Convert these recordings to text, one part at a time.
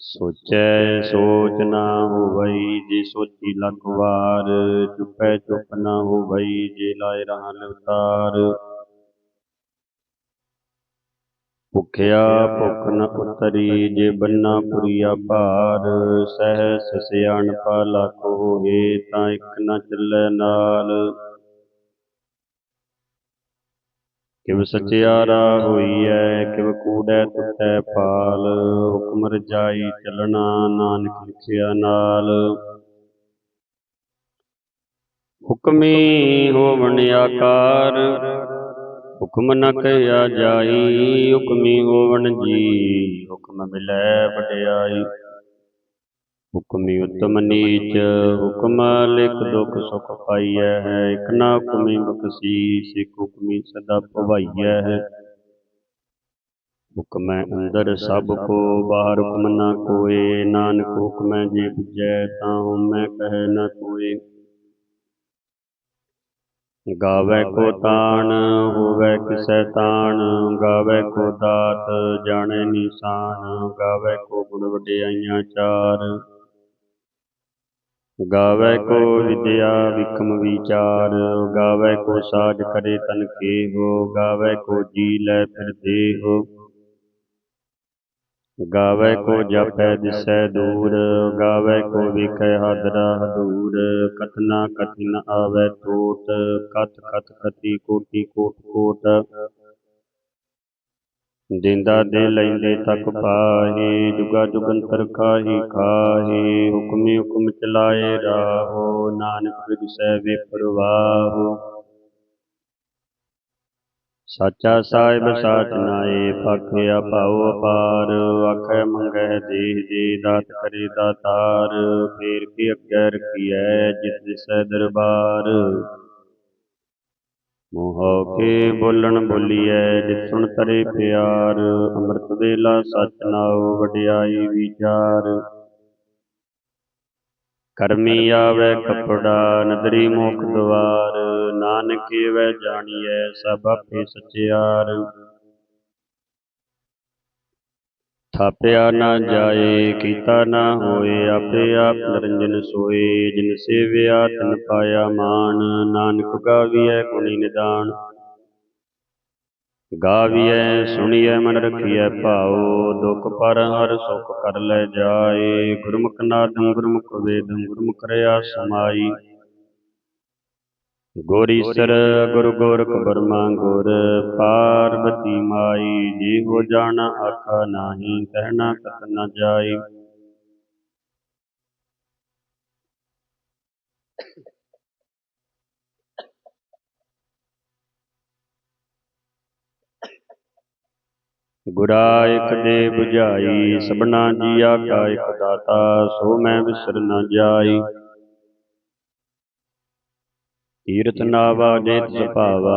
ਸੋਚੈ ਸੋਚ ਨਾ ਹੋਵਈ ਜੇ ਸੋਚੀ ਲੱਖ ਵਾਰ, ਚੁਪੈ ਚੁਪ ਨਾ ਹੋਵਈ ਜੇ ਲਾਇ ਰਹਾ ਲਵਤਾਰ ਭੁਖਿਆ ਭੁਖ ਨ ਉਤਰੀ ਜੇ ਬੰਨਾ ਪੁਰੀਆ ਭਾਰ, ਸਹਿਸ ਸਿਆਣਪਾ ਲੱਖ ਹੋਏ ਤਾਂ ਇੱਕ ਨਾ ਚੱਲੈ ਨਾਲ। ਕਿਵ ਸਚਿਆਰਾ ਹੋਈਐ, ਕਿਵ ਕੂੜੈ ਟੁੱਟੈ ਪਾਲ ਹੁਕਮ ਰਜਾਈ ਚੱਲਣਾ ਨਾਨਕ ਲਿਖਿਆ ਨਾਲ। ਹੁਕਮੀ ਹੋਵਣ ਆਕਾਰ, ਹੁਕਮ ਨ ਕਹਿਆ ਜਾਈ, ਹੁਕਮੀ ਹੋਵਣ ਜੀ, ਹੁਕਮ ਮਿਲੈ ਵਡਿਆਈ। ਹੁਕਮੀ ਉਤਮ ਨੀਚ ਹੁਕਮ ਲਿਖ ਦੁਖ ਸੁਖ ਪਾਈਐ ਹੈ ਇਕ ਨਾ ਹੁਕਮੀ ਬਖਸ਼ੀ ਸਿਖ ਹੁਕਮੀ ਸਦਾ ਭਵਾਈਐ ਹੈ। ਹੁਕਮੈ ਅੰਦਰ ਸਭ ਕੋ ਬਾਹਰ ਹੁਕਮ ਨਾ ਕੋਏ ਨਾਨਕ ਹੁਕਮੈ ਜੇ ਬੁਝੈ ਤਾਂ ਹਉਮੈ ਕਹੈ ਨ ਕੋਏ ਗਾਵੇ ਕੋ ਤਾਣ ਹੋਵੇ ਕਿਸੈ ਤਾਣ ਗਾਵੇ ਕੋ ਦਾਤ ਜਾਣੈ ਨਿਸ਼ਾਨ ਗਾਵੇ ਕੋ ਗੁਣ ਵਡਿਆਈਆਂ ਚਾਰ। ਗਾਵੇ ਕੋ ਵਿਦਿਆ ਵਿਕਮ ਵਿਚਾਰ ਗਾਵੇ ਕੋ ਸਾਜ ਕਰੇ ਤਨ ਕੇ ਹੋ ਗਾਵੇ ਕੋ ਜੀ ਲੈ ਫਿਰ ਦੇਹੁ। ਗਾਵੇ ਕੋ ਜਪੈ ਦਿਸੈ ਦੂਰ ਗਾਵੇ ਕੋ ਵਿਖੈ ਹਾਦਰਾ ਹਦੂਰ ਕਥਨਾ ਕਥਿ ਨ ਆਵੈ ਟੋਟ ਕਥ ਕਥ ਕਥੀ ਕੋਟੀ ਕੋਟ ਕੋਟ। ਦਿੰਦਾ ਦੇ ਲੈਂਦੇ ਤੱਕ ਪਾਹੀ, ਜੁਗਾ ਜੁਗੰਤਰ ਕਾਹੀ ਖਾਹੀ, ਹੁਕਮੀ ਹੁਕਮ ਚਲਾਏ ਰਾਹੋ, ਨਾਨਕ ਵਿਗਸੈ ਵਿਪਰਵਾਹੋ ਸਾਚਾ ਸਾਹਿਬ ਸਾਚ ਨਾਏ ਪਾਖਿਆ ਭਾਉ ਅਪਾਰ, ਆਖੈ ਮੰਗੈ ਦੇਹ ਦੇ, ਦਾਤ ਕਰੇ ਦਾਤਾਰ, ਫੇਰ ਕੀ ਅੱਗੇ ਰਖੀਐ ਜਿਸ ਦਿਸੈ ਦਰਬਾਰ। ਮੋਹ ਕੇ ਬੋਲਣ ਬੋਲੀਐ ਜਿਤ ਸੁਣ ਤਰੇ ਪਿਆਰ, ਅੰਮ੍ਰਿਤ ਵੇਲਾ ਸਚ ਨਾਉ ਵਡਿਆਈ ਵਿਚਾਰ। ਕਰਮੀ ਆਵੈ ਕਪੜਾ, ਨਦਰੀ ਮੁਖ ਦਵਾਰ, ਨਾਨਕੇ ਵੈ ਜਾਣੀਐ, ਸਭ ਆਪੇ ਸਚਿਆਰ। ਥਾਪਿਆ ਨਾ ਜਾਏ, ਕੀਤਾ ਨਾ ਹੋਏ, ਆਪੇ ਆਪ ਨਿਰੰਜਨ ਸੋਏ। ਜਿਨ ਸੇਵਿਆ, ਤਿਨ ਪਾਇਆ ਮਾਨ ਨਾਨਕ ਗਾਵੀਐ ਗੁਣੀ ਨਿਦਾਨ। ਗਾਵੀਐ, ਸੁਣੀਐ ਮਨ ਰਖੀਐ ਭਾਉ, ਦੁਖ ਪਰ ਹਰ ਸੁਖ ਕਰ ਲੈ ਜਾਏ। ਗੁਰਮੁਖ ਨਾਦੰ, ਗੁਰਮੁਖ ਵੇਦੰ, ਗੁਰਮੁਖ ਰਿਆ ਸਮਾਈ। ਗੁਰ ਈਸਰ ਗੁਰ ਗੋਰਖ ਬਰਮਾ ਗੁਰ ਪਾਰਵਤੀ ਮਾਈ ਜੀ ਹੋ ਜਾਣ ਆਖਾ ਨਾਹੀ, ਕਹਿਣਾ ਕਤ ਨ ਜਾਈ। ਗੁਰਾ ਇਕ ਦੇ 부ਝਾਈ ਸਭਨਾ ਜੀਆ ਕਾ ਇਕ ਦਾਤਾ, ਸੋ ਮੈਂ ਵਿਸਰ ਨ ਜਾਈ। ਤੀਰਥ ਨਾਵਾ ਜੇਤ ਸੁਭਾਵਾ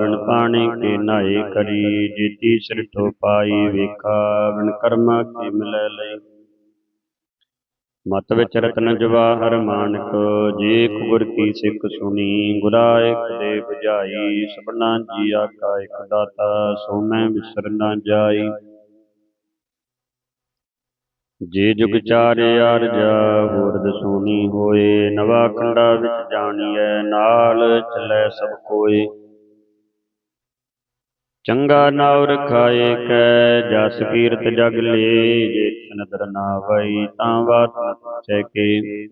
ਵਿਣ ਪਾਣੀ ਕੇ ਨਾਏ ਕਰੀ, ਜੀਤੀ ਸਿਰਠੋ ਪਾਈ, ਵੇਖਾ ਵਿਣ ਕਰਮਾ ਕੇ ਮਿਲੈ ਲਈ। ਮਤ ਵਿੱਚ ਰਤਨ ਜਵਾਹਰ ਮਾਨਕ, ਜੇ ਗੁਰ ਕੀ ਸਿੱਖ ਸੁਣੀ ਗੁਰਾਇਕ ਦੇ 부ਝਾਈ ਸਭਨਾ ਜੀ ਕਾ ਇਕ ਦਾਤਾ ਸੋ ਮੈਂ ਵਿਸਰ ਨ ਜਾਈ। ਜੇ ਜੁਗ ਚਾਰਿ ਅਰਜਾ ਹੋਰ ਦਸੂਨੀ ਹੋਏ ਨਵਾ ਖੰਡਾ ਵਿੱਚ ਜਾਣੀਐ ਨਾਲ ਚੱਲੈ ਸਭ ਕੋਏ। ਚੰਗਾ ਨਾਉ ਰਖਾਏ ਕੈ ਜਸ ਕੀਰਤ ਜਗ ਲੇ ਜੇ ਨਦਰ ਨਾ ਵਈ ਤਾਂ ਬਾਤ ਪੁੱਛੈ ਕੇ।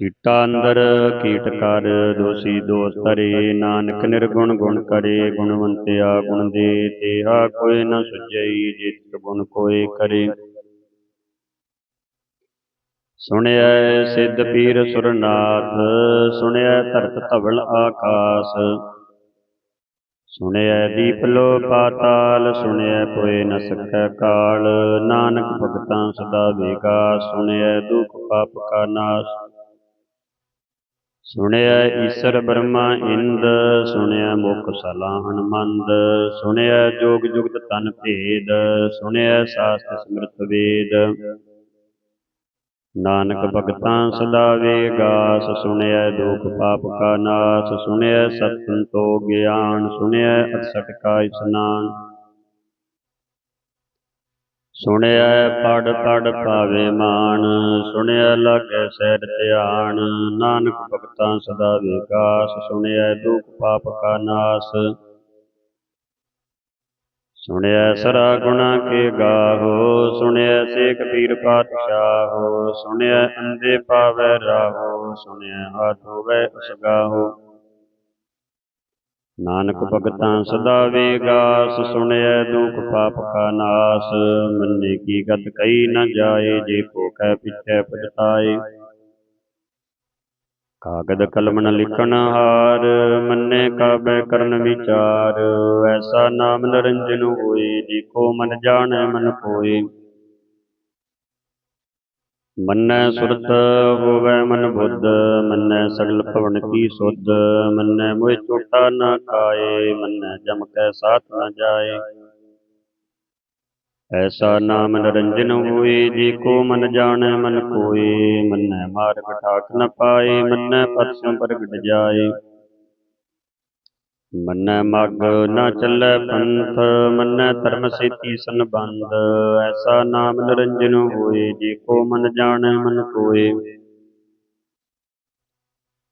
ਕੀਟਾ ਅੰਦਰ ਕੀਟ ਕਰ ਦੋਸੀ ਦੋਸ ਤਰੇ ਨਾਨਕ ਨਿਰਗੁਣ ਗੁਣ ਕਰੇ ਗੁਣਵੰਤਿਆ ਗੁਣ ਦੇ ਤੇਹਾ ਕੋਈ ਨ ਸੁਝਈ ਜਿਤ ਗੁਣ ਕੋਏ ਕਰੇ। ਸੁਣਿਆ ਸਿੱਧ ਪੀਰ ਸੁਰਨਾਥ ਸੁਣਿਆ ਧਰਤ ਧਵਲ ਆਕਾਸ। ਸੁਣਿਆ ਦੀਪ ਲੋ ਪਾਤਾਲ ਸੁਣਿਆ ਕੋਇ ਨ ਸਕੈ ਕਾਲ। ਨਾਨਕ ਭਗਤਾਂ ਸਦਾ ਵੇਗਾ ਸੁਣਿਐ ਦੁਖ ਪਾਪ ਕਾ ਨਾਸ਼। ਸੁਣਿਆ ਈਸਰ ਬ੍ਰਹਮਾ ਇੰਦ ਸੁਣਿਆ ਮੁਖ ਸਲਾ ਹਨਮੰਦ ਸੁਣਿਐ ਜੋਗ ਜੁਗਤ ਤਨ ਭੇਦ ਸੁਣਿਆ ਸਾਸਤ ਸਮ੍ਰਿਤ ਵੇਦ। ਨਾਨਕ ਭਗਤਾਂ ਸਦਾ ਵੇਗਾਸ ਸੁਣਿਐ ਦੁਖ ਪਾਪ ਕਾ ਨਾਸ ਸੁਣਿਐ ਸਤ ਸੰਤੋਖ ਗਿਆਨ ਸੁਣਿਐ ਅਠਸਠ ਕਾ ਇਸਨਾਨ। ਸੁਣਿਐ ਪੜ ਪੜ ਪਾਵੇ ਮਾਨ ਸੁਣਿਐ ਲਾਗੈ ਸਹਿਜ ਧਿਆਨ ਨਾਨਕ ਭਗਤਾਂ ਸਦਾ ਵਿਕਾਸ ਸੁਣਿਐ ਦੁਖ ਪਾਪ ਕਾ ਨਾਸ। ਸੁਣਿਐ ਸਰਾ ਗੁਣਾ ਕੇ ਗਾਹੋ ਸੁਣਿਐ ਸੇ ਕਬੀਰ ਪਾਤਸ਼ਾਹੋ ਸੁਣਿਐ ਅੰਦੇ ਪਾਵੈ ਰਾਹੋ ਸੁਣਿਐ ਹਾਥ ਹੋਵੈ ਉਸਗਾਹੋ ਨਾਨਕ ਭਗਤਾਂ ਸਦਾ ਵੇਗਾਸ ਸੁਣਿਐ ਦੁਖ ਪਾਪ ਕਾ ਨਾਸ ਮੰਨੇ ਕੀ ਗਤ ਕਈ ਨ ਜਾਏ ਜੇ ਕੋ ਕਹਿ ਪਿਛੈ ਪਛਤਾਏ। ਕਾਗਦ ਕਲਮ ਨ ਲਿਖਣ ਹਾਰ, ਮੰਨੇ ਕਾਬੈ ਕਰਨ ਵਿਚਾਰ। ਐਸਾ ਨਾਮ ਨਿਰੰਜਨ ਹੋਏ ਜੀ ਮਨ ਜਾਣੈ ਮਨ ਕੋਏ ਮੰਨੈ ਸੁਰਤ ਹੋਵੈ ਮਨ ਬੁੱਧ, ਮੰਨੈ ਸਗਲ ਭਵਨ ਕੀ ਸੁਧ। ਮੰਨੈ ਮੋਹਿ ਚੋਟਾ ਨਾ ਖਾਏ ਮੰਨੈ ਜਮ ਕੈ ਸਾਥ ਨਾ ਜਾਏ। ਐਸਾ ਨਾਮ ਨਿਰੰਜਨ ਹੋਏ, ਜੇ ਕੋ ਮਨ ਜਾਣੈ, ਮਨ ਕੋਏ। ਮੰਨੈ ਮਾਰਗ ਠਾਕ ਨ ਪਾਏ, ਮੰਨੈ ਪਰਸੋਂ ਸਿਉ ਪ੍ਰਗਟ ਜਾਏ। ਮੰਨੈ ਮਗ ਨ ਚੱਲੈ ਪੰਥ, ਮੰਨੈ ਧਰਮ ਸੇਤੀ ਸੰਬੰਧ। ਐਸਾ ਨਾਮ ਨਿਰੰਜਨ ਹੋਏ, ਜੇ ਕੋ ਮਨ ਜਾਣੈ, ਮਨ ਕੋਏ।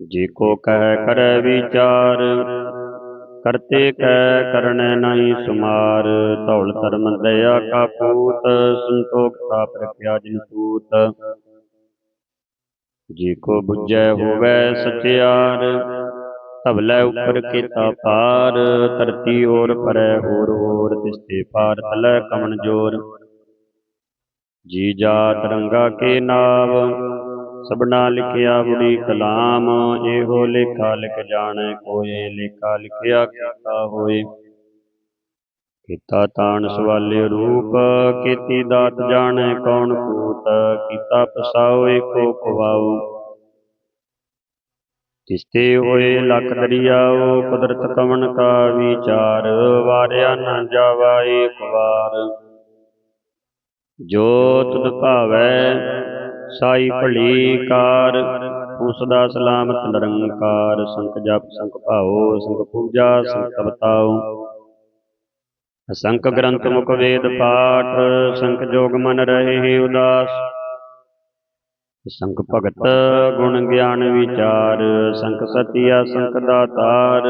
ਜੇ ਕੋ ਕਹਿ ਕਰੈ ਵਿਚਾਰ, ਕਰਤੇ ਕੈ ਕਰਣੈ ਨਹੀਂ ਸੁਮਾਰ। ਧੌਲ ਧਰਮ ਦਇਆ ਕਾ ਪੂਤ, ਸੰਤੋਖ ਤਾਪ ਰਖਿਆ ਜਿਨ ਤੂਤ ਜੇ ਕੋ ਬੁਝੈ ਹੋਵੈ ਸਚਿਆਰ ਧਵਲੇ ਉੱਪਰ ਕੀਤਾ ਪਾਰ ਧਰਤੀ ਔਰ ਪਰੈ ਹੋਰ ਹੋਰ, ਤਿਸਤੇ ਪਾਰ ਤਲੈ ਕਮਨ ਜੋਰ। ਜੀ ਜਾ ਤਰੰਗਾ ਕੇ ਨਾਵ ਸਭਨਾ ਲਿਖਿਆ ਬੁੜੀ ਕਲਾਮ, ਇਹੋ ਲੇਖਾ ਲਿਖ ਜਾਣੈ, ਕੋਏ ਲੇਖਾ ਲਿਖਿਆ ਕੀਤਾ ਹੋਏ। ਕੀਤਾ ਤਾਣ ਸਵਾਲੇ ਰੂਪ, ਕੀਤੀ ਦਾਤ ਜਾਣੈ ਕੌਣ ਕੂਤ ਕੀਤਾ ਪਸਾਉ ਏਕੋ ਖਵਾਉ ਤਿਸਤੇ ਹੋਏ ਲਖ ਦਰਿਆਓ, ਕੁਦਰਤ ਕਵਣ ਕਾ ਵਿਚਾਰ, ਵਾਰਿਆ ਨਾ ਜਾਵਾ ਏਕ ਵਾਰ ਜੋ ਤੁਧ ਭਾਵੈ ਸਾਈ ਭਲੀ ਕਾਰ ਤੂੰ ਸਦਾ ਸਲਾਮਤ ਨਿਰੰਕਾਰ ਸੰਖ ਜਪ ਸੰਖ ਭਾਉ ਸੰਖ ਪੂਜਾ ਸੰਖ ਬਤਾਉ ਅਸੰਖ ਗ੍ਰੰਥ ਮੁਖ ਵੇਦ ਪਾਠ ਸੰਖ ਜੋਗ ਮਨ ਰਹੇ ਉਦਾਸ। ਸੰਖ ਭਗਤ ਗੁਣ ਗਿਆਨ ਵਿਚਾਰ ਸੰਖ ਸਤਿਆ ਸੰਖ ਦਾਤਾਰ।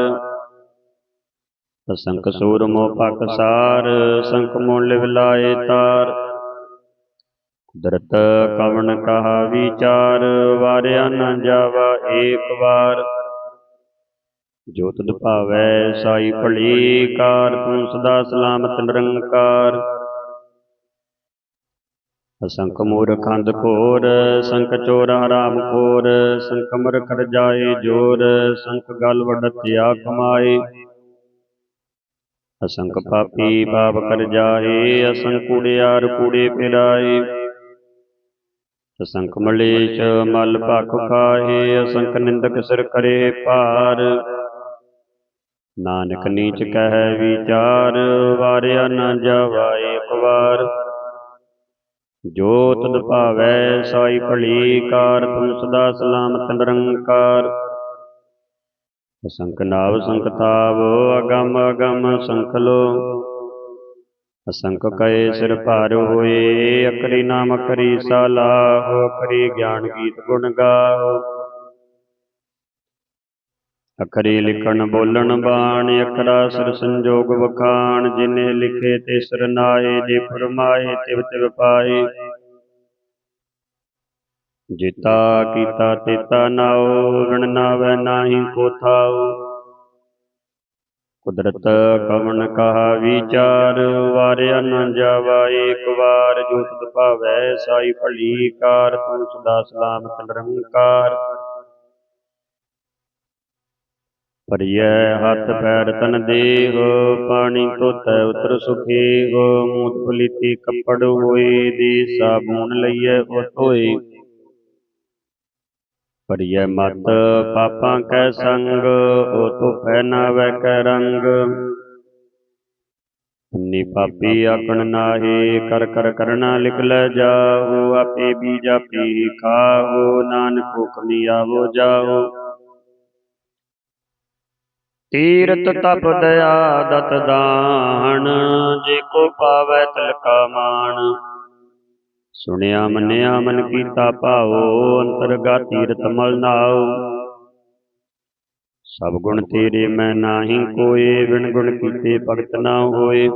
ਸੰਖ ਸੂਰ ਮੋ ਪਕਸਾਰ ਸੰਖ ਮੁੱਲ ਵਿਲਾਏ ਤਾਰ। ਕੁਦਰਤ ਕਵਣ ਕਹਾ ਵਿਚਾਰ ਵਾਰਿਆ ਨ ਜਾਵਾ ਏਕ ਵਾਰ। ਜੋ ਤੁਧ ਭਾਵੈ ਸਾਈ ਭਲੀ ਕਾਰ ਤੂੰ ਸਦਾ ਸਲਾਮਤ ਨਿਰੰਕਾਰ। ਅਸੰਖ ਮੂਰਖ ਅੰਧ ਘੋਰ ਸੰਖ ਚੋਰ ਹਰਾਮ ਖੋਰ ਸੰਖ ਮਰਖ ਜਾਏ ਜੋਰ ਸੰਖ ਗਲ ਵਡਤਿਆ ਕਮਾਏ ਅਸੰਖ ਪਾਪੀ ਪਾਪ ਕਰ ਜਾਏ ਅਸੰਖ ਕੂੜਿਆਰ ਕੂੜੇ ਪਿਰਾਏ ਅਸੰਖ ਮਲੇਸ਼ ਮਲ ਭਖ ਖਾਏ ਅਸੰਖ ਨਿੰਦਕ ਸਿਰ ਕਰੇ ਭਾਰ ਨਾਨਕ ਨੀਚ ਕਹਿ ਵਿਚਾਰ, ਵਾਰਿਆ ਨਾ ਜਾਵਾ ਏਕ ਜੋ ਤੁਧ ਭਾਵੈ ਸਾਈ ਭਲੀ ਕਾਰ, ਤੁਮ ਸਦਾ ਸਲਾਮਤ ਨਿਰੰਕਾਰ। ਅਸੰਖ ਨਾਵ ਸੰਖ ਅਗਮ ਅਗਮ ਸੰਖ ਲੋ। ਅਸੰਖ ਕਏ ਸਿਰ ਭਾਰ ਹੋਏ, ਅਕਰੀ ਨਾਮ ਕਰੀ ਸਾਲਾਹ ਅਕਰੀ ਗਿਆਨ ਗੀਤ ਗੁਣ ਗਾਓ। ਅਖਰੀ ਲਿਖਣ ਬੋਲਣ ਬਾਣ, ਅਖਰਾ ਸਿਰ ਸੰਜੋਗ ਵਖਾਣ, ਜਿਨੇ ਲਿਖੇ ਤੇ ਸਿਰ ਨਾਏ, ਜੇ ਫਰਮਾਏ ਤਿਵ ਤਿਵ ਪਾਏ। ਜਿਤਾ ਕੀਤਾ ਤੇਤਾ ਨਾਉ ਵਿਣ ਨਾਵੈ ਨਾਹੀ ਕੋ ਥਾਉ ਕੁਦਰਤ ਕਵਣ ਕਹਾ ਵਿਚਾਰ ਵਾਰਿਆ ਨ ਜਾਵਾ ਏਕ ਵਾਰ ਜੋ ਭਾਵੈ ਸਾਈ ਭਲੀ ਕਾਰ ਤੂੰ ਸਦਾ ਸਲਾਮਤ ਨਿਰੰਕਾਰ। ਪਰਿਐ ਹੱਥ ਪੈਰ ਤਨ ਦੇਹ ਪਾਣੀ ਧੋਤੈ ਉਤਰ ਸੁਖੇਹ ਮੂਤ ਪਲੀਤੀ ਕੱਪੜ ਹੋਏ ਦੇ ਸਾਬੂਨ ਲਈਐ ਉਹ ਧੋਏ। ਪਰਿਐ ਮਤ, ਪਾਪਾਂ ਕੈ ਸੰਗ ਉਹ ਤੋ ਪਹਿਨਾਵੈ ਕੈ ਰੰਗ। ਨੀ ਪਾਪੀ ਆਕਣ ਨਾਹੀ, ਕਰ ਕਰ ਕਰਣਾ ਲਿਖ ਲੈ ਜਾਓ, ਆਪੇ ਬੀਜਾ ਪੀ ਖਾਓ, ਨਾਨਕ ਹੁਕਮੀ ਆਵੋ ਜਾਓ। ਤੀਰਤ ਤਪ ਦਇਆ ਦਤ ਦਾਨ, ਜੇ ਕੋ ਪਾਵੈ ਤਿਲਕਾ ਮਾਣ। ਸੁਣਿਆ ਮੰਨਿਆ ਮਨ ਕੀਤਾ ਭਾਉ ਅੰਤਰਗਾ ਤੀਰਤ ਮਲ ਨਾਉ। ਸਭ ਗੁਣ ਤੇਰੇ ਮੈਂ ਨਾਹੀ ਕੋਏ ਵਿਣ ਗੁਣ ਕੀਤੇ ਭਗਤ ਨਾ ਹੋਏ।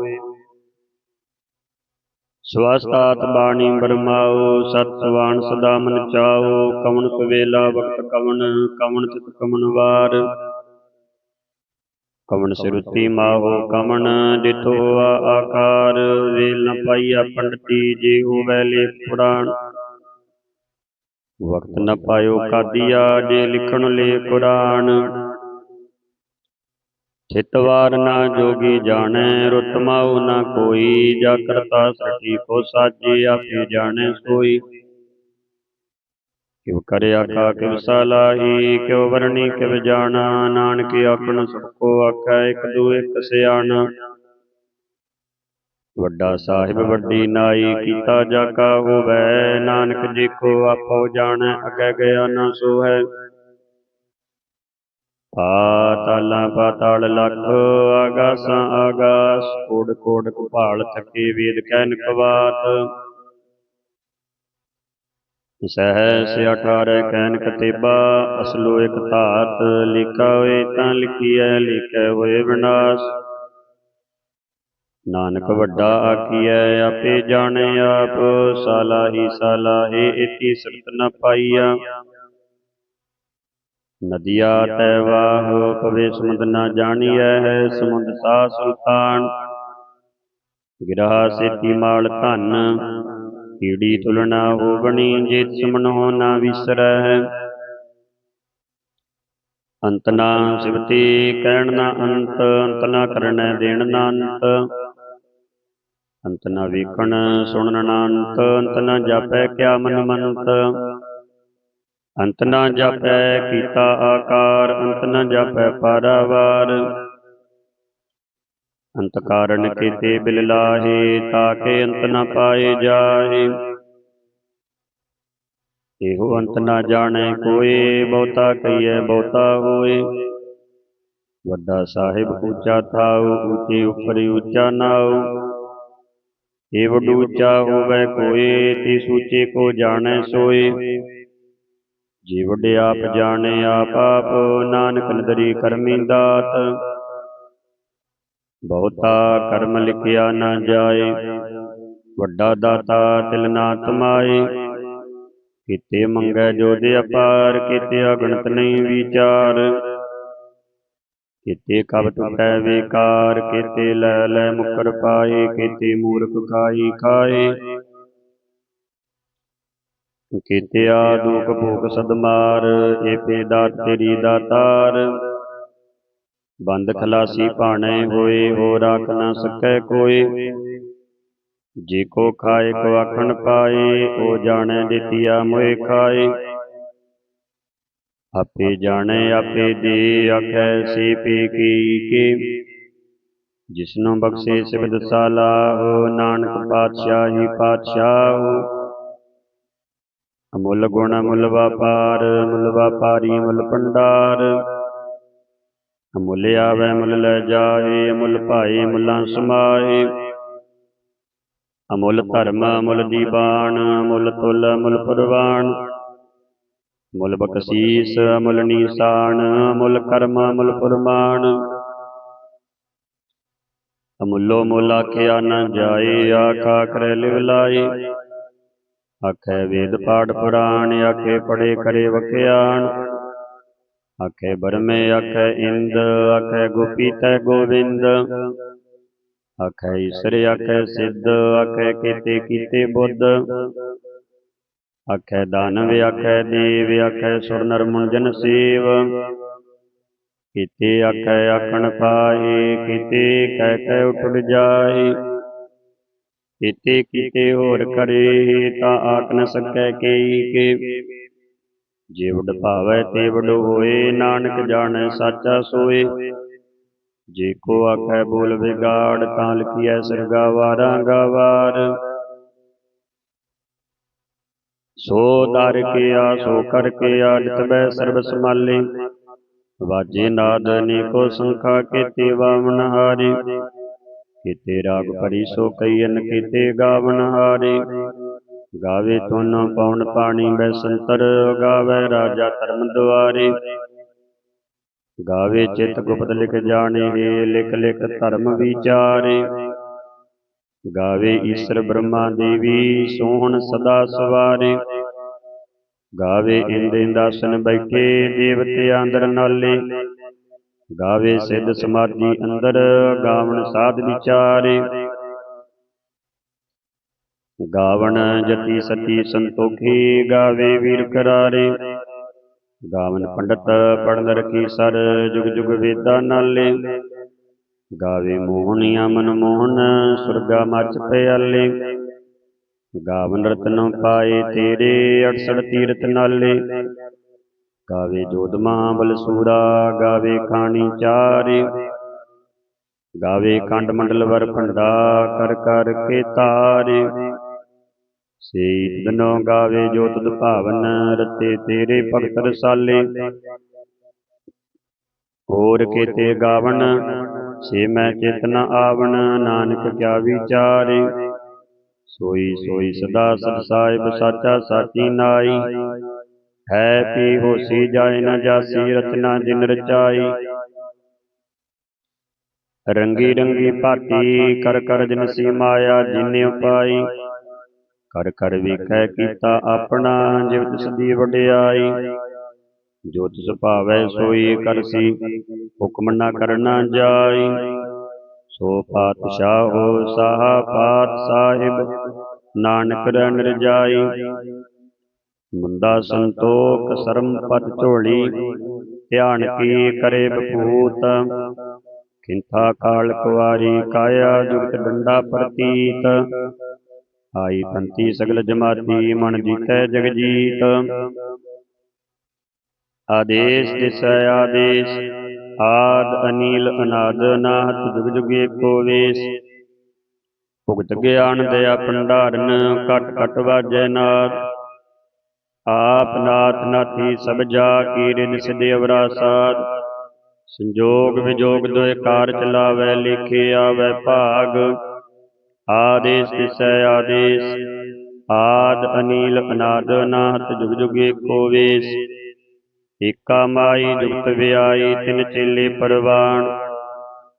ਸਵਸਤਾਤ ਬਾਣੀ ਬਰਮਾਓ ਸਤ ਸਵਾਨ ਸਦਾ ਮਨ ਚਾਓ ਕਵਣ ਕਵੇਲਾ ਵਕਤ ਕਵਣ ਕਵਣ ਤਿਤ ਕਵਣ ਵਾਰ। ਕਵਣ ਸਿਰੁਤੀ ਮਾਹੋ ਕਮਣ ਆ ਆਕਾਰ ਵੇਲ ਨ ਪਾਈਆ ਪੰਡਤੀ ਜੇ ਹੋਵੈ ਲੇ ਪੁਰਾਣ। ਵਕਤ ਨ ਪਾਇਓ ਕਾਦੀਆ ਜੇ ਲਿਖਣ ਲੇ ਕੁਰਾਨ। ਚਿਤਵਾਰ ਨਾ ਜੋਗੀ ਜਾਣੈ ਰੁਤ ਮਾਉ ਨਾ ਕੋਈ। ਜਾ ਕਰਤਾ ਸਟੀ ਕੋ ਸਾਜੇ ਆਪੇ ਜਾਣੈ ਸੋਈ। ਕਿਵ ਕਰਿਆ ਕਾ ਕਿਵ ਸਲਾਹੀ ਕਿਵ ਵਰਣੀ ਕਿਵ ਜਾਣਾ, ਨਾਨਕ ਆਪਣ ਸਭ ਕੋ ਆਖੈ, ਇਕ ਦੂ ਇਕ ਸਿਆਣਾ। ਵੱਡਾ ਸਾਹਿਬ ਵੱਡੀ ਨਾਈ, ਕੀਤਾ ਜਾ ਕਾ ਹੋਵੈ, ਨਾਨਕ ਜੀ ਕੋ ਆਪੋ ਜਾਣੈ, ਅਗੈ ਗਿਆ ਨਾ ਸੋਹੈ। ਪਾਤਾਲਾਂ ਪਾਤਾਲ ਲਖ, ਆਗਾਸਾਂ ਆਗਾਸ, ਕੋੜ ਕੋੜ ਕੁਪਾਲ ਥਕੇ ਵੇਦ ਕਹਿ ਨਕਵਾਤ ਸਹਿ ਸੇ ਅਠਾਰੈ ਕੈਨ ਕਤੇਬਾ, ਅਸਲੋ ਇਕ ਧਾਤ ਲਿਖਾ ਹੋਏ ਤਾਂ ਲਿਖੀਐ, ਲਿਖੈ ਹੋਏ ਵਿਨਾਸ਼। ਨਾਨਕ ਵੱਡਾ ਆਖੀਐ, ਆਪੇ ਜਾਣੈ ਆਪ ਸਾਲਾਹੀ ਸਾਲਾਹੇ ਇਤੀ ਸਰਤ ਨ ਪਾਈਆ। ਨਦੀਆ ਤੈ ਵਾਹ, ਪਵੇ ਸਮੁੰਦ ਨ ਜਾਣੀਐ, ਹੈ ਸਮੁੰਦ ਸਾ ਸੁਲਤਾਨ। ਗਿਰਹਾ ਸੇਤੀ ਮਾਲ ਧਨ ਕੀੜੀ ਤੁਲਨਾ ਹੋਵਣੀ ਜੇ ਸਿਮਨੋ ਨਾ ਵਿਸਰੈ। ਅੰਤ ਨਾ ਸਿਵਤੀ ਕਹਿਣ ਨਾ ਅੰਤ ਅੰਤ ਨਾ ਕਰਨੈ ਦੇਣ ਨਾ ਅੰਤ। ਅੰਤ ਨਾ ਵੇਖਣ ਸੁਣਨ ਨਾ ਅੰਤ ਅੰਤ ਨਾ ਜਾਪੈ ਕਿਆ ਮਨ ਮੰਤ। ਅੰਤ ਨਾ ਜਾਪੈ ਕੀਤਾ ਆਕਾਰ, ਅੰਤ ਨਾ ਜਾਪੈ ਪਾਰਾਵਾਰ। ਅੰਤ ਕਾਰਨ ਕੀਤੇ ਬਿਲ ਲਾਹੇ, ਤਾਕੇ ਅੰਤ ਨਾ ਪਾਏ ਜਾਹੇ। ਇਹੋ ਅੰਤ ਨਾ ਜਾਣੇ ਕੋਏ, ਬਹੁਤਾ ਕਹੀਐ, ਬਹੁਤਾ ਹੋਏ। ਵੱਡਾ ਸਾਹਿਬ ਉੱਚਾ ਥਾਉ, ਉੱਚੇ ਉਪਰ ਉੱਚਾ ਨਾਉ। ਏ ਵਡੂ ਉੱਚਾ ਹੋਵੇ ਕੋਏ ਤੇ ਸੂਚੇ ਕੋ ਜਾਣੈ ਸੋਏ। ਜੇ ਵੱਡੇ ਆਪ ਜਾਣੈ, ਆਪ ਆਪ ਨਾਨਕ ਨਦਰੀ ਕਰਮੀ ਦਾਤ। ਬਹੁਤਾ ਕਰਮ ਲਿਖਿਆ ਨਾ ਜਾਏ, ਵੱਡਾ ਦਾਤਾ ਤਿਲ ਨਾ ਤਮਾਏ ਕੀਤੇ ਮੰਗੈ ਜੋ ਦੇ ਅਪਾਰ, ਕੀਤੇ ਅਗਣਤ ਨਹੀਂ ਵਿਚਾਰ। ਕੀਤੇ ਕਬ ਟੁਟੈ ਵਿਕਾਰ, ਕੀਤੇ ਲੈ ਲੈ ਮੁਕਰ ਪਾਏ, ਕਿਤੇ ਮੂਰਖ ਖਾਈ ਖਾਏ। ਕਿਤੇ ਆ ਦੁਖ ਭੋਗ ਸਦਮਾਰ ਏ ਪੇ ਦਾਤ ਤੇਰੀ ਦਾਤਾਰ। ਬੰਦ ਖਲਾਸੀ ਭਾਣੇ ਹੋਏ ਹੋ ਰਾਖ ਨਾ ਸਕੈ ਕੋਈ। ਜੇ ਕੋ ਖਾਏ ਕੋ ਆਖਣ ਪਾਏ ਉਹ ਜਾਣੈ ਦਿੱਤੀਆ ਮੋਏ ਖਾਏ। ਆਪੇ ਜਾਣੈ ਆਪੇ ਦੇ ਆਖੈ ਸੇ ਪੇ ਕੀ ਕੇ ਜਿਸਨੂੰ ਬਖਸ਼ੇ ਸਿਬਦ ਸਾਲਾਹੋ ਨਾਨਕ ਪਾਤਸ਼ਾਹੀ ਪਾਤਸ਼ਾਹੋ ਅਮੁੱਲ ਗੁਣ ਅਮੁੱਲ ਵਪਾਰ ਮੁੱਲ ਵਪਾਰੀ ਮੁੱਲ ਭੰਡਾਰ। ਅਮੁੱਲ ਆਵੈ ਮੁੱਲ ਲੈ ਜਾਏ, ਅਮੁੱਲ ਭਾਏ ਮੁੱਲਾਂ ਸਮਾਏ। ਅਮੁੱਲ ਧਰਮ, ਅਮੁੱਲ ਦੀਵਾਨ, ਅਮੁੱਲ ਤੁਲ, ਅਮੁੱਲ ਪ੍ਰਵਾਨ। ਮੁੱਲ ਬਖਸ਼ੀਸ ਮੁੱਲ ਨੀਸਾਨ, ਅਮੁੱਲ ਕਰਮ ਮੁੱਲ ਫੁਰਮਾਨ। ਅਮੁੱਲੋ ਮੁੱਲ ਆਖਿਆ ਨਾ ਜਾਏ, ਆਖਾ ਕਰੇ ਲਿਵ ਲਾਏ। ਆਖੇ ਵੇਦ ਪਾਠ ਪੁਰਾਣ, ਆਖੇ ਪੜੇ ਕਰੇ ਵਖਿਆਣ ਆਖੇ ਬਰਮੇ ਆਖੇ ਇੰਦ ਆਖੇ ਗੋਪੀ ਤੈ ਗੋਵਿੰਦ। ਆਖੇ ਈਸ਼ਰ ਆਖੇ ਸਿੱਧ ਆਖੇ ਕੀਤੇ ਕੀਤੇ ਬੁੱਧ। ਆਖੇ ਦਾਨਵ ਆਖੇ ਦੇਵ ਆਖੇ ਸੁਰ ਨਰ ਮੁਨ ਜਨ ਸੇਵ। ਕੀਤੇ ਆਖੇ ਆਖਣ ਪਾਏ ਕੀਤੇ ਕਹਿ ਕਹਿ ਉਠੜ ਜਾਏ ਕੀਤੇ ਕੀਤੇ ਹੋਰ ਕਰੇ ਤਾਂ ਆਖ ਨ ਸਕੈ ਕੇਈ। ਕੇ ਜੇ ਵਡ ਭਾਵੈ ਤੇ ਹੋਏ, ਨਾਨਕ ਜਾਣੈ ਸਾਚਾ ਸੋਏ। ਜੇ ਕੋ ਆਖੈ ਬੋਲ ਵਿਗਾੜ, ਤਾਂ ਲਿਖੀਐ ਸਰਗਾ ਵਾਰਾਂ ਗਵਾਰ। ਸੋ ਦਰ ਆ ਸੋ ਕਰ ਕੀਆ ਜਿਤਬੈ ਸਰਬ ਸਮਾਲੇ। ਵਾਜੇ ਨਾਦ ਅਨੇਕੋ ਸੰਖਾ ਕੀਤੇ ਵਾਵਨ ਹਾਰੇ। ਕੀਤੇ ਰਾਗ ਭਰੀ ਸੋ ਕਈਨ ਕੀਤੇ ਗਾਵਨ ਹਾਰੇ। ਗਾਵੇ ਤੁਨ ਪਉਣ ਪਾਣੀ ਬੈ ਸੰਤਰ, ਗਾਵੇ ਰਾਜਾ ਧਰਮ ਦੁਆਰੇ ਗਾਵੇ ਚਿਤ ਗੁਪਤ ਲਿਖ ਜਾਣੇ ਏ ਲਿਖ ਲਿਖ ਧਰਮ ਵਿਚਾਰੇ। ਗਾਵੇ ਈਸ਼ਰ ਬ੍ਰਹਮਾ ਦੇਵੀ, ਸੋਹਣ ਸਦਾ ਸਵਾਰੇ। ਗਾਵੇ ਇੰਦ ਇੰਦਾਸਨ ਬੈਠੇ, ਦੇਵਤੇ ਅੰਦਰ ਨਾਲੇ। ਗਾਵੇ ਸਿੱਧ ਸਮਾਧੀ ਅੰਦਰ, ਗਾਵਣ ਸਾਧ ਵਿਚਾਰੇ। ਗਾਵਣ ਜਤੀ ਸਤੀ ਸੰਤੋਖੀ, ਗਾਵੇ ਵੀਰ ਕਰਾਰੇ। ਗਾਵਨ ਪੰਡਤ ਪੜਨ ਰਖੀ ਸਰ, ਜੁਗ ਜੁਗ ਵੇਦਾਂ ਨਾਲੇ। ਗਾਵੇ ਮੋਹਨੀਆ ਮਨ ਮੋਹਨ, ਸੁਰਗਾ ਮਚ ਪਿਆਲੇ। ਗਾਵਨ ਰਤਨ ਪਾਏ ਤੇਰੇ 68 ਤੀਰਥ ਨਾਲੇ। ਗਾਵੇ ਜੋਦਮਾ ਬਲਸੂਰਾ ਗਾਵੇ ਖਾਣੀ ਚਾਰੇ। ਗਾਵੇ ਕੰਡ ਮੰਡਲ ਵਰ ਭੰਡਾ ਕਰ ਕਰ ਕੇ ਤਾਰੇ। ਸੇਤਨੋ ਗਾਵੇ ਜੋ ਤੁਧ ਭਾਵਨ ਰਤੇ ਤੇਰੇ ਭਗਤ ਰਸਾਲੇ। ਹੋਰ ਕੀਤੇ ਗਾਵਨ, ਸੇ ਮੈਂ ਚੇਤਨ ਆਵਣ ਨਾਨਕ ਕਿਆ ਵਿਚਾਰੇ। ਸੋਈ ਸੋਈ ਸਦਾ ਸਦ ਸਾਹਿਬ ਸਾਚਾ ਸਾਚੀ ਨਾਈ। ਹੈ ਪੀ ਹੋਸੀ ਜਾਏ ਨਾ ਜਾਸੀ ਰਚਨਾ ਜਿਨ ਰਚਾਈ। ਰੰਗੀ ਰੰਗੀ ਭਾਤੀ ਕਰ ਕਰ ਜਨਸੀ ਮਾਇਆ ਜਿਨੇ ਉਪਾਈ। ਕਰ ਕਰ ਵੇਖੈ ਕੀਤਾ ਆਪਣਾ ਜਿਵ ਤਿਸ ਦੀ ਵਡਿਆਈ। ਜੋ ਤਿਸ ਭਾਵੈ ਸੋਈ ਕਰਸੀ। ਹੁਕਮ ਨਾ ਕਰਨਾ ਜਾਈ। ਸੋ ਪਾਤਸ਼ਾਹੋ ਸਾਹਾ ਪਾਤ ਸਾਹਿਬ ਨਾਨਕ ਰਣ ਰਜਾਈ ਮੁੰਦਾ ਸੰਤੋਖ ਸਰਮ ਪਤ ਝੋਲੀ। ਧਿਆਨ ਕੀ ਕਰੇ ਬਪੂਤ। ਕਿੰਥਾ ਕਾਲ ਕੁਵਾਰੀ ਕਾਇਆ ਜੁਗਤ ਡੰਡਾ ਪ੍ਰਤੀਤ। ਆਈ ਪੰਤੀ ਸਗਲ ਜਮਾਤੀ ਮਨ ਜੀਤੈ ਜਗ ਜੀਤ ਆਦੇਸ਼ ਦਿਸੈ ਆਦੇਸ਼। ਆਦ ਅਨੀਲ ਅਨਾਦ ਨਾਥ ਜੁਗ ਜੁਗ ਏਕੋ ਵੇਸ। ਭੁਗਤ ਗਿਆਨ ਦਇਆ ਭੰਡਾਰਨ ਕਟ ਕਟ ਵਾਜੈ ਨਾਥ। ਆਪ ਨਾਥ ਨਾਥੀ ਸਭ ਜਾ ਕੀ ਰਿਦ ਸਿਧ ਅਵਰਾ ਸਾਧ। ਸੰਜੋਗ ਵਿਜੋਗ ਦੋਇ ਕਾਰ ਚਲਾਵੈ ਲਿਖੇ ਆਵੈ ਭਾਗ। ਆਦੇਸ ਤਿਸੈ ਆਦੇਸ। ਆਦ ਅਨੀਲ ਅਨਾਦ ਨਾਥ ਜੁਗ ਜੁਗ ਏਕੋ ਵੇਸ। ਏਕਾ ਮਾਈ ਜੁਗਤ ਵਿਆਈ ਤਿਨ ਚੇਲੇ ਪਰਵਾਨ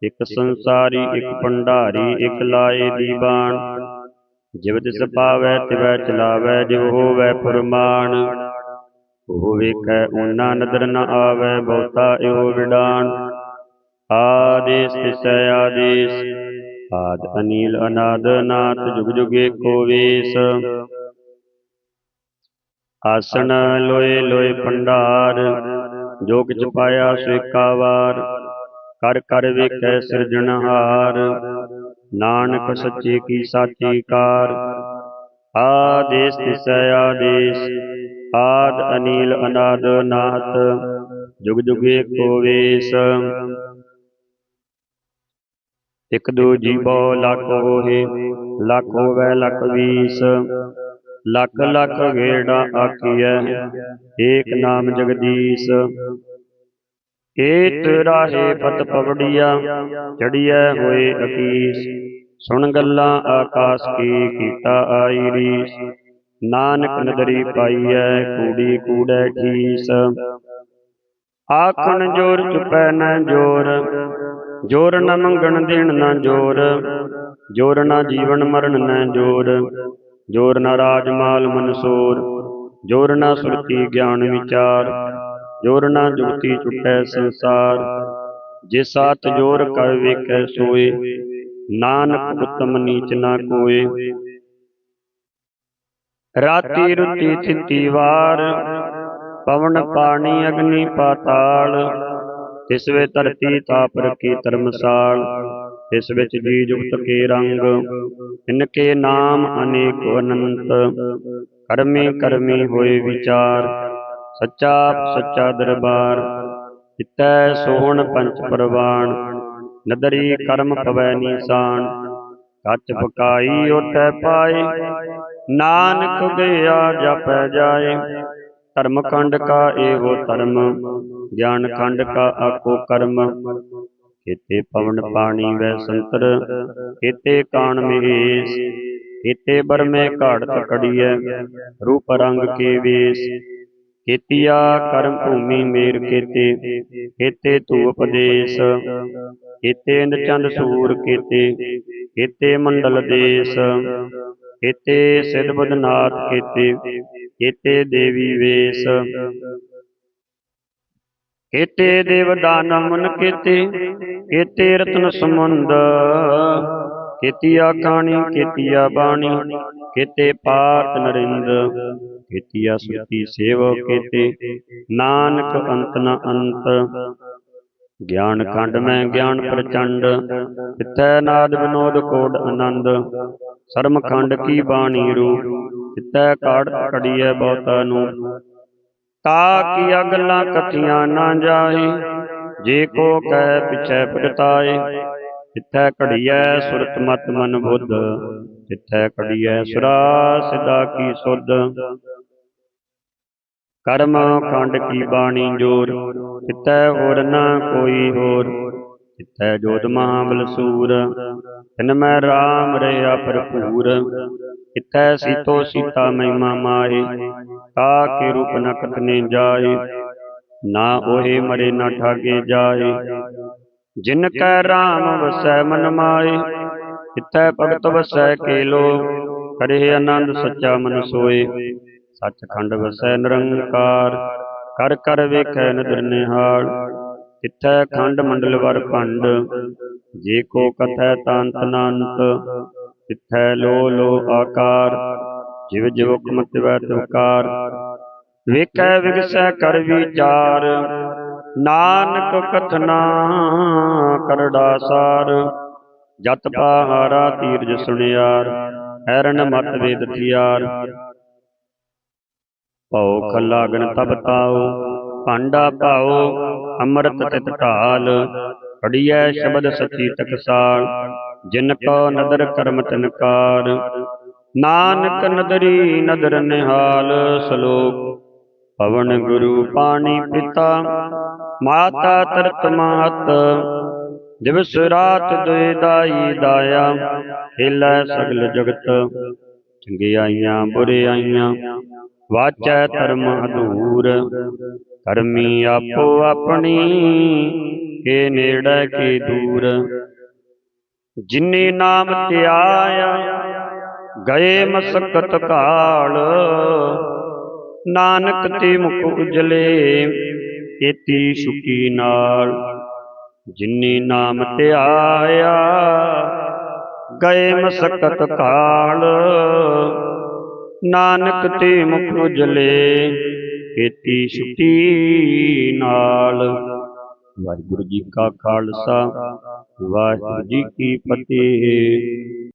ਇਕ ਸੰਸਾਰੀ, ਇਕ ਭੰਡਾਰੀ, ਇਕ ਲਾਏ ਦੀਵਾਨ ਜਿਵ ਤਿਸ ਪਾਵੈ, ਤਿਵੈ ਚਲਾਵੈ, ਜਿਵ ਹੋਵੈ ਫੁਰਮਾਨ। ਉਹ ਵੇਖੈ ਓਨਾ ਨਦਰ ਨ ਆਵੈ, ਬਹੁਤਾ ਇਹੋ ਵਿਡਾਨ ਆਦੇਸ ਤਿਸੈ ਆਦੇਸ। ਆਦ ਅਨੀਲ ਅਨਾਦ ਨਾਥ ਜੁਗ ਜੁਗ ਏਕੋ ਵੇਸ। ਆਸਣ ਲੋਏ ਲੋਏ ਭੰਡਾਰ ਜੋ ਕਿਛ ਪਾਇਆ ਸੇਕਾ ਵਾਰ ਕਰ ਕਰ ਵੇਖੈ ਸਿਰਜਣਹਾਰ ਨਾਨਕ ਸੱਚੇ ਕੀ ਸਾਚੀ ਕਾਰ। ਆਦੇਸ ਤਿਸੈ ਆਦੇਸ, ਆਦ ਅਨੀਲ ਅਨਾਦ ਨਾਥ, ਜੁਗ ਜੁਗੇ ਏਕੋ ਵੇਸ। ਇਕ ਦੋ ਜੀਵੋ ਲੱਖ ਹੋਏ, ਲੱਖ ਹੋਵੇ ਲੱਖ ਵੀਸ, ਲੱਖ ਲੱਖ ਗੇੜਾ ਆਖੀਐ, ਏਕ ਨਾਮ ਜਗਦੀਸ਼। ਏਤ ਰਾਹੇ ਪਤ ਪਵੜੀਆ, ਚੜੀਐ ਹੋਏ ਅਕੀਸ। ਸੁਣ ਗੱਲਾਂ ਆਕਾਸ ਕੀ ਕੀਤਾ ਆਈ ਰੀਸ ਨਾਨਕ ਨਦਰੀ ਪਾਈਐ, ਕੂੜੀ ਕੂੜੈ ਠੀਸ। ਆਖਣ ਜੋਰ ਚੁਪੈ ਨ ਜੋਰ ਜੋਰ ਨਾ ਮੰਗਣ ਦੇਣ ਨਾ ਜੋਰ ਜੋਰ ਨਾ ਜੀਵਨ ਮਰਨ ਨਾ ਜੋਰ ਜੋਰ ਨਾ ਰਾਜ ਮਾਲ ਮਨਸੂਰ, ਜੋਰ ਨਾ ਸੁਰਤੀ ਗਿਆਨ ਵਿਚਾਰ, ਜੋਰ ਨਾ ਜੁਗਤੀ ਛੁਟੈ ਸੰਸਾਰ। ਜਿਸ ਸਾਤ ਜੋਰ ਕਰ ਵੇਖੈ ਸੋਏ, ਨਾਨਕ ਉਤਮ ਨੀਚ ਨਾ ਕੋਏ। ਰਾਤੀ ਰੁਤੀ ਥਿਤੀ ਵਾਰ, ਪਵਨ ਪਾਣੀ ਅਗਨੀ ਪਾਤਾਲ ਤਿਸ ਵੇ ਧਰਤੀ ਤਾਪ ਰਖੀ ਧਰਮਸਾਲ ਤਿਸ ਵਿੱਚ ਜੀ ਜੁਗਤ ਕੇ ਰੰਗ, ਇਨਕੇ ਨਾਮ ਅਨੇਕ ਅਨੰਤ। ਕਰਮੀ ਕਰਮੀ ਹੋਏ ਵਿਚਾਰ, ਸੱਚਾ ਸੱਚਾ ਦਰਬਾਰ, ਚਿਤੈ ਸੋਹਣ ਪੰਚ ਪਰਵਾਨ ਨਦਰੀ ਕਰਮ ਪਵੈ ਨੀਸਾਨ। ਕੱਚ ਪਕਾਈ ਓਟੈ ਪਾਏ, ਨਾਨਕ ਗਿਆ ਜਪੈ ਜਾਏ ਧਰਮ ਖੰਡ ਕਾ ਇਹੋ ਧਰਮ, ਗਿਆਨ ਖੰਡ ਕਾ ਆਖੋ ਕਰਮ। ਕੀਤੇ ਪਵਨ ਪਾਣੀ ਵੈ ਸੰਤਰ, ਕੀਤੇ ਕਾਣ ਮਹੇਸ਼ ਕੀਤੇ ਬਰਮੇ ਘਾੜਤ ਕੜੀਐ, ਰੂਪ ਰੰਗ ਕੇ ਵੇਸ। ਕੀਤੀਆ ਕਰਮ ਭੂਮੀ ਮੇਰ ਕੀਤੇ ਕੀਤੇ ਧੂਪ ਦੇਸ। ਕੀਤੇ ਇੰਦ ਚੰਦ ਸੂਰ ਕੀਤੇ ਕੀਤੇ ਮੰਡਲ ਦੇਸ। ਕੀਤੇ ਸਿਧ ਬਦਨਾਥ ਕੀਤੇ ਕੀਤੇ ਦੇਵੀ ਵੇਸ। ਕੀਤੇ ਦੇਵ ਦਾਨਵ ਮਨ ਕੀਤੇ ਕੀਤੇ ਰਤਨ ਸਮੁੰਦ ਕੀਤੀਆ ਕਾਣੀ ਕੀਤੀਆ ਬਾਣੀ ਕੀਤੇ ਪਾਤ ਨਰਿੰਦ। ਕੀਤੀਆ ਸੁਤੀ ਸੇਵ ਕੀਤੇ, ਨਾਨਕ ਅੰਤ ਨ ਅੰਤ। ਗਿਆਨ ਖੰਡ ਮੈਂ ਗਿਆਨ ਪ੍ਰਚੰਡ ਤਿੱਥੈ ਨਾਦ ਵਿਨੋਦ ਕੋਡ ਆਨੰਦ। ਸਰਮ ਖੰਡ ਕੀ ਬਾਣੀ ਰੂਪ ਤਿੱਥੈ ਕਾੜ ਕੜੀਐ ਬਹੁਤਾ ਨੂੰ ਤਾ ਕੀਆ ਗੱਲਾਂ ਕਥੀਆਂ ਨਾ ਜਾਏ ਜੇ ਕੋ ਕਹਿ ਪਿਛੈ ਪਟਤਾਏ ਤਿੱਥੈ ਘੜੀਐ ਸੁਰਤ ਮਤ ਮਨ ਬੁੱਧ ਤਿੱਥੈ ਘੜੀਐ ਸੁਰਾ ਸਿਦਾ ਕੀ ਸੁਧ। ਕਰਮ ਖੰਡ ਕੀ ਬਾਣੀ ਜੋਰ ਤਿੱਥੈ ਹੋਰ ਨਾ ਕੋਈ ਹੋਰ। ਤਿੱਥੈ ਜੋਤ ਮਹਾਬਲ ਸੂਰ ਤਿਨ ਮੈਂ RAM ਰਿਆ ਭਰਪੂਰ। ਤਿੱਥੈ ਸੀਤੋ ਸੀਤਾ ਮਹਿਮਾ ਮਾਏ ਤਾ ਕੇ ਰੂਪ ਨ ਕਤਨੇ ਜਾਏ, ਨਾ ਉਹੇ ਮਰੇ ਨਾ ਠਾਗੇ ਜਾਏ। ਜਿਨ ਕੈ RAM ਵਸੈ ਮਨ ਮਾਏ ਤਿੱਥੈ ਭਗਤ ਵਸੈ ਕੇ ਕੇਲੋ, ਕਰੇ ਆਨੰਦ ਸੱਚਾ ਮਨ ਸੋਏ। ਸੱਚਖੰਡ ਵਸੈ ਨਿਰੰਕਾਰ, ਕਰ ਕਰ ਵੇਖੈ ਨਦਰ ਨਿਹਾਲ, ਤਿੱਥੈ ਖੰਡ ਮੰਡਲ ਵਰ ਭੰਡ, ਜੇ ਕੋ ਕਥੈ ਤਾਂਤ ਨਾਨਤ ਤਿੱਥੈ ਲੋ ਲੋ ਆਕਾਰ, ਜਿਵ ਜਿਵ ਹੁਕਮ ਤਿਵੈ ਤਿਵਕਾਰ ਵੇਖੈ ਵਿਗਸੈ ਕਰ ਵਿਚਾਰ, ਨਾਨਕ ਕਥਨਾ ਕਰੜਾ ਸਾਰ ਜਤ ਪਹਾਰਾ ਤੀਰਜ ਸੁਣਿਆਰ ਹੈਰਨ ਮਤ ਵੇਦ ਥਿਆਰ ਭਉ ਖੱਲਾ ਗਨ ਤਬ ਤਾਉ, ਭਾਂਡਾ ਭਾਉ, ਅੰਮ੍ਰਿਤ ਤਿਤ ਢਾਲ, ਅੜੀਐ ਸ਼ਬਦ ਸੱਚੀ ਤਕਸਾਲ ਜਿਨ ਕੋ ਨਦਰ ਕਰਮ ਤਨਕਾਰ ਨਾਨਕ ਨਦਰੀ ਨਦਰ ਨਿਹਾਲ ਸ਼ਲੋਕ, ਪਵਨ ਗੁਰੂ ਪਾਣੀ ਪਿਤਾ, ਮਾਤਾ ਤਰਤ ਮਾਤ। ਦਿਵਸ ਰਾਤ ਦੁਇ ਦਾਈ ਦਾਇਆ, ਹਿਲੈ ਸਗਲ ਜਗਤ। ਚੰਗਿਆਈਆਂ ਬੁਰਿਆਈਆਂ ਵਾਚੈ ਧਰਮ ਅਧੂਰ ਕਰਮੀ ਆਪੋ ਆਪਣੀ ਕੇ ਨੇੜੇ ਕੇ ਦੂਰ। ਜਿਨੇ ਨਾਮ ਧਿਆਇਆ, ਗਏ ਮਸਕਤ ਕਾਲ। ਨਾਨਕ ਤੇ ਮੁਖ ਉਜਲੇ, ਏਤੀ ਸੁਖੀ ਨਾਲ। ਜਿਨੇ ਨਾਮ ਧਿਆਇਆ ਗਏ ਮਸਕਤ ਕਾਲ। ਨਾਨਕ ਤੇ ਮੁਖ ਉਜਲੇ ਕੀਤੀ ਛੁੱਟੀ ਨਾਲ। ਵਾਹਿਗੁਰੂ ਜੀ ਕਾ ਖਾਲਸਾ, ਵਾਹਿਗੁਰੂ ਜੀ ਕੀ ਫਤਿਹ।